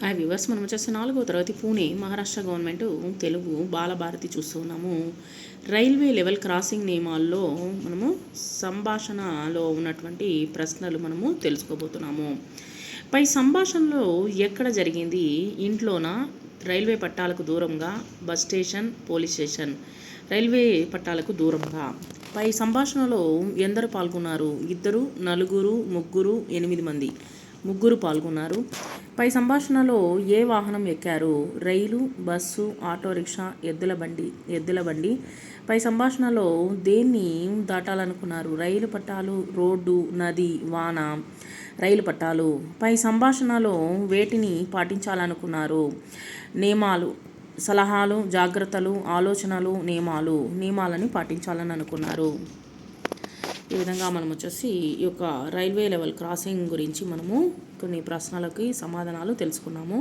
Hi viewers మనం వచ్చేసి నాలుగో తరగతి పూణే మహారాష్ట్ర గవర్నమెంట్ తెలుగు బాలభారతి చూస్తున్నాము. రైల్వే లెవెల్ క్రాసింగ్ నియమాల్లో మనము సంభాషణలో ఉన్నటువంటి ప్రశ్నలు మనము తెలుసుకోబోతున్నాము. పై సంభాషణలో ఎక్కడ జరిగింది? ఇంట్లోన? రైల్వే పట్టాలకు దూరంగా? Bus station police station? Railway పట్టాలకు దూరంగా? పై సంభాషణలో ఎందరు పాల్గొన్నారు? ఇద్దరు నలుగురు ముగ్గురు ఎనిమిది మంది ముగ్గురు పాల్గొన్నారు. పై సంభాషణలో ఏ వాహనం ఎక్కారు? రైలు బస్సు ఆటో రిక్షా ఎద్దుల బండి ఎద్దుల బండి. పై సంభాషణలో దేన్ని దాటాలనుకున్నారు? రైలు పట్టాలు రోడ్డు నది వాన. రైలు పట్టాలు. పై సంభాషణలో వేటిని పాటించాలనుకున్నారు? నియమాలు సలహాలు జాగ్రత్తలు ఆలోచనలు నియమాలు. నియమాలని పాటించాలని అనుకున్నారు ఈ విధంగా మనం వచ్చేసి ఈ యొక్క రైల్వే లెవెల్ క్రాసింగ్ గురించి మనము కొన్ని ప్రశ్నలకి సమాధానాలు తెలుసుకున్నాము.